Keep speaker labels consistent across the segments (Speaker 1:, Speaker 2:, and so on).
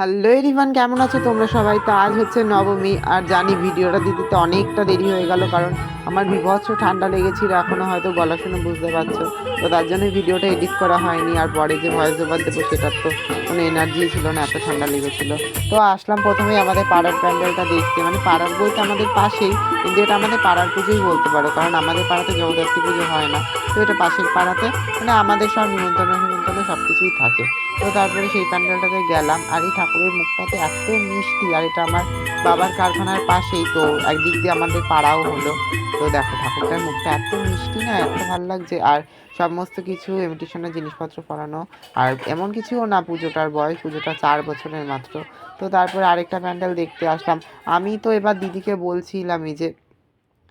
Speaker 1: Hello এরিভান কেমন আছো তোমরা সবাই? তো আজ হচ্ছে নবমী, আর জানি ভিডিওটা দিতে তো অনেকটা দেরি হয়ে গেল, কারণ আমার বিভৎস ঠান্ডা লেগেছিল এখনও হয়তো গলা শুনে বুঝতে পারছ। তো তার জন্য ভিডিওটা এডিট করা হয়নি, আর পরে যে ভয়েস ওভার দেবো সেটার তো কোনো এনার্জি ছিল না, এত ঠান্ডা লেগেছিলো। তো আসলাম প্রথমেই আমাদের পাড়ার প্যান্ডেলটা দেখতে মানে পাড়ার বলতে আমাদের পাশেই, কিন্তু এটা আমাদের পাড়ার পুজোই বলতে পারো, কারণ আমাদের পাড়াতে জগদ্ধাত্রী পুজো হয় না। তো এটা পাশের পাড়াতে মানে আমাদের সব নিমন্ত্রণ নিমন্ত্রণ সব কিছুই থাকে। তো তারপরে সেই প্যান্ডেলটাতে গেলাম, আর এই ঠাকুরের মুখটাতে এত মিষ্টি, আর এটা আমার বাবার কারখানার পাশেই, তো একদিক দিয়ে আমাদের পাড়াও হলো। তো দেখো, ঠাকুরটার মুখটা এত মিষ্টি না, এত ভালো লাগছে। আর সমস্ত কিছু ইমিটেশনের জিনিসপত্র পরানো, আর এমন কিছুও না পুজোটার বয়স, পুজোটা চার বছরের মাত্র। তো তারপরে আরেকটা প্যান্ডেল দেখতে আসলাম। আমি তো এবার দিদিকে বলছিলামই যে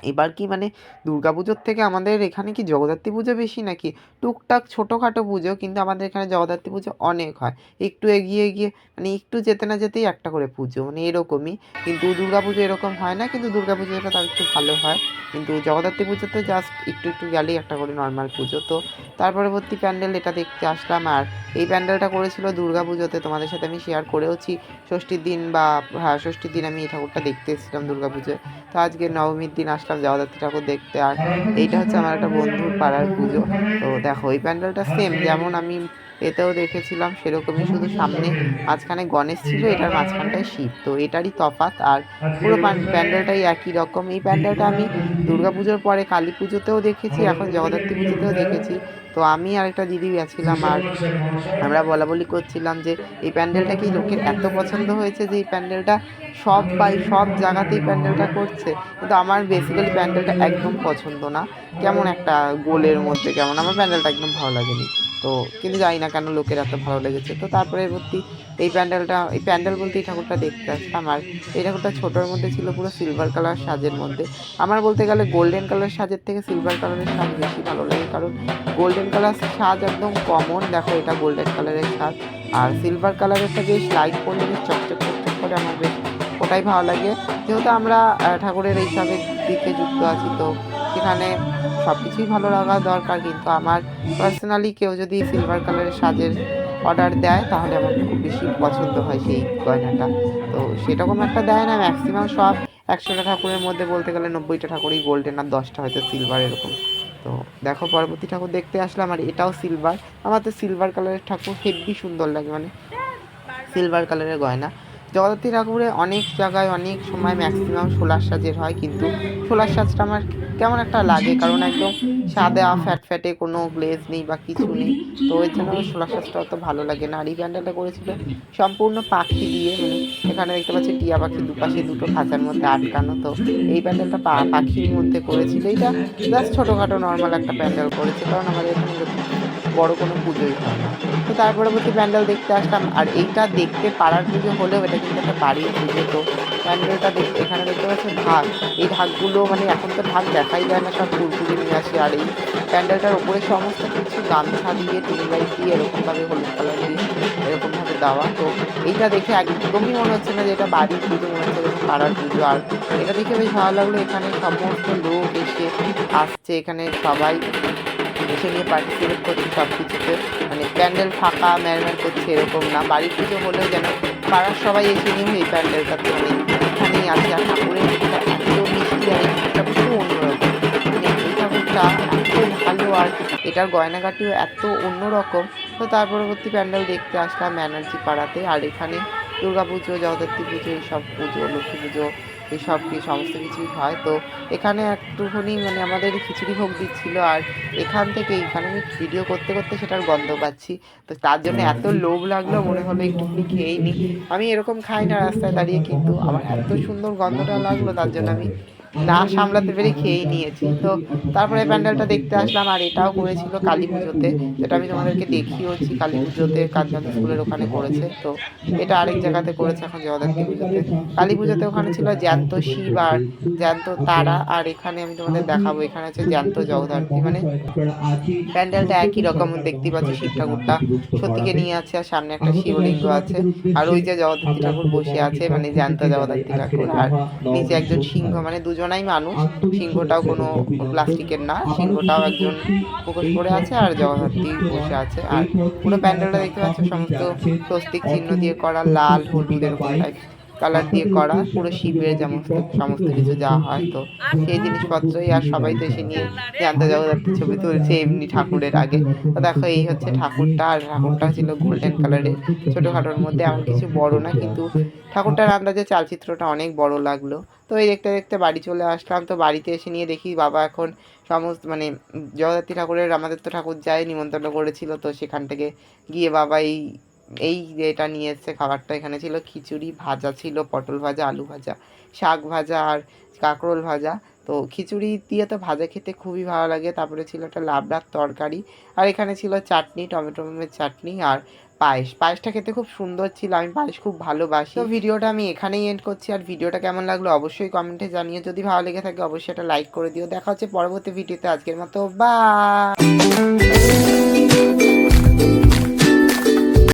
Speaker 1: এবার কি মানে দুর্গাপুজোর থেকে আমাদের এখানে কি জগদ্ধাত্রী পুজো বেশি নাকি? টুকটাক ছোটোখাটো পুজো কিন্তু আমাদের এখানে জগদ্ধাত্রী পুজো অনেক হয়। একটু এগিয়ে গিয়ে মানে একটু যেতে না যেতেই একটা করে পুজো মানে এরকমই। কিন্তু দুর্গা পুজো এরকম হয় না, কিন্তু দুর্গা পুজোটা তার একটু ভালো হয়। কিন্তু জগদ্ধাত্রী পুজোতে জাস্ট একটু একটু গেলেই একটা করে নর্মাল পুজো। তো তার পরবর্তী প্যান্ডেল এটা দেখতে আসলাম আর এই প্যান্ডেলটা করেছিল দুর্গা পুজোতে তোমাদের সাথে আমি শেয়ার করেওছি। ষষ্ঠীর দিন বা হ্যাঁ ষষ্ঠীর দিন আমি এই ঠাকুরটা দেখতে এসেছিলাম দুর্গা পুজোয় তো আজকে নবমীর দিন আসলাম। জগদ্ধাত্রী ঠাকুর দেখতে। আর এইটা হচ্ছে আমার একটা বন্ধুর পাড়ার পুজো। তো দেখো, ওই প্যান্ডেলটা সেম যেমন আমি এতেও দেখেছিলাম সেরকমই শুধু সামনে মাঝখানে গণেশ ছিল, এটার মাঝখানটায় শিব তো এটারই তফাৎ, আর পুরো প্যান্ডেলটাই একই রকম। এই প্যান্ডেলটা আমি দুর্গা পুজোর পরে কালী পুজোতেও দেখেছি, এখন জগদ্ধাত্রী পুজোতেও দেখেছি। তো আমি আর একটা দিদি গেছিলাম, আর আমরা বলা বলি করছিলাম যে এই প্যান্ডেলটা কি লোকের এত পছন্দ হয়েছে যে এই প্যান্ডেলটা সব বাই, সব জায়গাতেই প্যান্ডেলটা করছে? কিন্তু আমার বেসিক্যালি প্যান্ডেলটা একদম পছন্দ না। কেমন একটা গোলের মধ্যে, কেমন? আমার প্যান্ডেলটা একদম ভালো লাগেনি। তো কিন্তু জানি না কেন লোকের এত ভালো লেগেছে। তো তারপরে ভর্তি এই প্যান্ডেলটা, এই প্যান্ডেল বলতে এই ঠাকুরটা দেখতে আসতাম। আর এই ঠাকুরটা ছোটোর মধ্যে ছিল পুরো সিলভার কালার সাজের মধ্যে। আমার বলতে গেলে গোল্ডেন কালার সাজের থেকে সিলভার কালারের সাজ বেশি ভালো লাগে। কারণ গোল্ডেন কালার সাজ একদম কমন দেখো এটা গোল্ডেন কালারের সাজ। আর সিলভার কালারেরটা বেশ লাইট পড়লে বেশ চকচক চকচক করে আমার বেশ ওটাই ভালো লাগে। যেহেতু আমরা ঠাকুরের এইসবের দিকে যুক্ত আছি, তো সেখানে সব কিছুই ভালো লাগা দরকার, কিন্তু আমার পার্সোনালি কেউ যদি সিলভার কালারের সাজের অর্ডার দেয়, তাহলে আমার খুব বেশি পছন্দ হয় সেই গয়নাটা। তো সেরকম একটা দেয় না ম্যাক্সিমাম সব একশোটা ঠাকুরের মধ্যে বলতে গেলে নব্বইটা ঠাকুরই গোল্ডেন আর দশটা হয়তো সিলভার এরকম। তো দেখো, পরবর্তী ঠাকুর দেখতে আসলাম আর এটাও সিলভার আমার তো সিলভার কালারের ঠাকুর হেভি সুন্দর লাগে মানে সিলভার কালারের গয়না। জগদ্ধাত্রী ঠাকুরে অনেক জায়গায় অনেক সময় ম্যাক্সিমাম সোলার সাজের হয়, কিন্তু সোলার সাজটা আমার কেমন একটা লাগে, কারণ একদম সাদা ফ্যাট ফ্যাটে কোনো গ্লেজ নেই বা কিছু নেই। তো ওই জন্য আমার সোলার সাজটা অত ভালো লাগে না। আর এই প্যান্ডেলটা করেছিল সম্পূর্ণ পাখি দিয়ে মানে এখানে দেখতে পাচ্ছি টিয়া পাখি দুপাশে দুটো খাঁচার মধ্যে আটকানো। তো এই প্যান্ডেলটা পাখির মধ্যে করেছিল। এইটা জাস্ট ছোটোখাটো নর্মাল একটা প্যান্ডেল করেছে, কারণ আমাদের এখানে বড় কোনো পুজোই হয় তো তার পরবর্তী প্যান্ডেল দেখতে আসলাম। আর এইটা দেখতে পাড়ার পুজো হলেও এটা কিন্তু একটা বাড়ির পুজো তো। প্যান্ডেলটা দেখতে এখানে দেখতে পাচ্ছি ঢাক। এই ঢাকগুলো মানে এখন তো ঢাক দেখাই যায় না, সব পুরপুরি নিয়ে আসে। আর এই প্যান্ডেলটার ওপরে সমস্ত কিছু গামছা দিয়ে টিউবলাইট দিয়ে এরকমভাবে হলুদ কালার দিয়ে এরকমভাবে দেওয়া। তো এইটা দেখে একদমই মনে হচ্ছে না যে এটা বাড়ির পুজো, মনে হচ্ছে পাড়ার পুজো। আর এটা দেখে বেশ ভালো লাগল, এখানে সমস্ত লোক এসে আসছে, এখানে সবাই। এসে নিয়ে পার্টিসিপেট করছে সব কিছুতে মানে প্যান্ডেল ফাঁকা ম্যারম্যার করছে এরকম না। বাড়ি পুজো হলেও যেন পাড়ার সবাই এসে নিয়ে এই প্যান্ডেলটাতে মানে এখানেই আছে। আর ঠাকুরের এত মিষ্টি আর এই মুখটা পুরো অন্যরকম। মানে এই ঠাকুরটা এত ভালো আর এটার গয়নাগাটিও এত অন্যরকম। তো তার পরবর্তী প্যান্ডেল দেখতে আসলাম ব্যানার্জি পাড়াতে। আর এখানে দুর্গা পুজো জগদ্ধাত্রী পুজো, এইসব পুজো, লক্ষ্মী পুজো এইসব কি সমস্ত কিছুই হয়। তো এখানে একটুখানি মানে আমাদের খিচুড়ি ভোগ দিচ্ছিল আর এখান থেকে এখানে আমি ভিডিও করতে করতে সেটার গন্ধ পাচ্ছি। তো তার জন্য এত লোভ লাগল, মনে হলো একটুখানি খেয়েই নিই আমি এরকম খাই না রাস্তায় দাঁড়িয়ে, কিন্তু আমার এত সুন্দর গন্ধটা লাগল, তার জন্য আমি না সামলাতে পেরে খেয়েই নিয়েছি। তো তারপরে প্যান্ডেলটা দেখতে আসলাম আর এটাও করেছিল কালী পুজোতে। যেটা আমি তোমাদেরকে দেখিয়েওছি, কালী পুজোতে কাজবান স্কুলের ওখানে করেছে। তো এটা আরেক জায়গাতে করেছে এখন জগদ্ধাত্রী পুজোতে। কালী পুজোতে ওখানে ছিল জ্যান্ত শিব আর জ্যান্ত তারা। আর এখানে আমি তোমাদের দেখাবো, এখানে আছে জ্যান্ত জগদ্ধাত্রী। মানে প্যান্ডেলটা একই রকম দেখতে পাচ্ছি শিব ঠাকুরটা। সত্যিকে নিয়ে আছে আর সামনে একটা শিবলিঙ্গ আছে। আর ওই যে জগদ্ধাত্রী ঠাকুর বসে আছে মানে জ্যান্ত জগদ্ধাত্রী ঠাকুর। আর নিচে একজন সিংহ মানে দুজন দুজনাই মানুষ। সিংহটাও কোনো প্লাস্টিকের না সিংহটাও একজন মুখোশ পরে আছে আর জগদ্ধাত্রী বসে আছে। আর পুরো প্যান্ডেলটা দেখতে পাচ্ছ সমস্ত স্বস্তিক চিহ্ন দিয়ে করা লাল হলুদের কালার দিয়ে করা, পুরো শিবের সমস্ত সমস্ত কিছু যা হয় তো সেই জিনিসপত্রই আর সবাই তো এসে নিয়ে জানতে জগদ্ধাত্রী ছবি তুলছে এমনি ঠাকুরের আগে। তো দেখো এই হচ্ছে ঠাকুরটা, আর ঠাকুরটা ছিল গোল্ডেন কালারের ছোটোখাটোর মধ্যে এমন কিছু বড় না, কিন্তু ঠাকুরটার আন্দাজে চালচিত্রটা অনেক বড় লাগল। তো এই দেখতে দেখতে বাড়ি চলে আসলাম, তো বাড়িতে এসে নিয়ে দেখি বাবা এখন সমস্ত মানে জগদ্ধাত্রী ঠাকুরের, আমাদের তো ঠাকুর যায় নিমন্ত্রণ করেছিল, তো সেখান থেকে গিয়ে বাবা এই এই এটা নিয়ে এসছে খাবারটা এখানে ছিল, খিচুড়ি ভাজা ছিল, পটল ভাজা, আলু ভাজা, শাক ভাজা আর কাঁকরোল ভাজা। তো খিচুড়ি দিয়ে তো ভাজা খেতে খুবই ভালো লাগে, তারপরে ছিল একটা লাবড়ার তরকারি, আর এখানে ছিল চাটনি, টমেটো মেমের চাটনি আর পায়েস। পায়েসটা খেতে খুব সুন্দর ছিল, আমি পায়েস খুব ভালোবাসি। তো ভিডিওটা আমি এখানেই এন্ড করছি, আর ভিডিওটা কেমন লাগল অবশ্যই কমেন্টে জানিয়ে যদি ভালো লেগে থাকে অবশ্যই একটা লাইক করে দিও। দেখা হচ্ছে পরবর্তী ভিডিওতে আজকের মতো বা